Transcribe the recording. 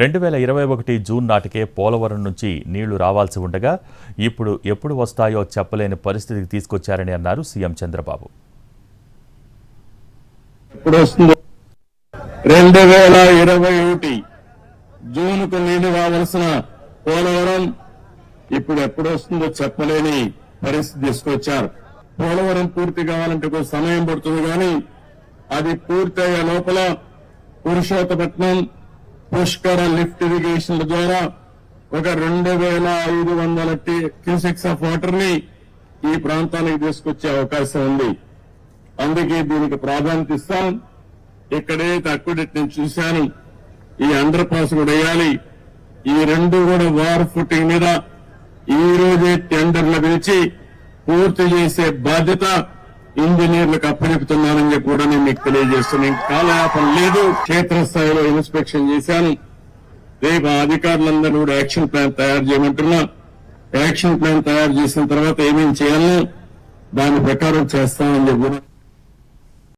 రెండు వేల ఇరవై ఒకటి జూన్ నాటికే పోలవరం నుంచి నీళ్ళు రావాల్సి ఉండగా ఇప్పుడు ఎప్పుడు వస్తాయో చెప్పలేని పరిస్థితికి తీసుకొచ్చారని అన్నారు సీఎం చంద్రబాబు. వస్తుందో రెండు వేల ఇరవై ఒకటి జూన్కు నీళ్ళు రావాల్సిన పోలవరం ఇప్పుడు ఎప్పుడు వస్తుందో చెప్పలేని పరిస్థితి తీసుకొచ్చారు. పోలవరం పూర్తి కావాలంటే కొంచెం సమయం పడుతుంది కానీ అది పూర్తయ్యే లోపల పురుషోత్తపట్నం పుష్కర లిఫ్ట్ ఇరిగేషన్ల ద్వారా ఒక రెండు వేల ఐదు వందల క్యూసెక్స్ ఆఫ్ వాటర్ని ఈ ప్రాంతానికి తీసుకొచ్చే అవకాశం ఉంది. అందుకే దీనికి ప్రాధాన్యత ఇస్తాం. ఇక్కడే తక్కువ నేను చూశాను. ఈ అండర్ పాస్ కూడా వేయాలి. ఈ రెండు కూడా వార్ ఫుటింగ్ మీద ఈ రోజే టెండర్లు పిలిచి పూర్తి చేసే బాధ్యత ఇంజనీర్లకు అప్పచెపుతున్నానని చెప్పి కూడా నేను మీకు తెలియజేస్తున్నాను. ఇంకా కాలయాపన లేదు. క్షేత్రస్థాయిలో ఇన్స్పెక్షన్ చేశాను. రేపు అధికారులందరూ కూడా యాక్షన్ ప్లాన్ తయారు చేయమంటున్నా యాక్షన్ ప్లాన్ తయారు చేసిన తర్వాత ఏమేమి చేయాలో దాని ప్రకారం చేస్తామని చెప్పి కూడా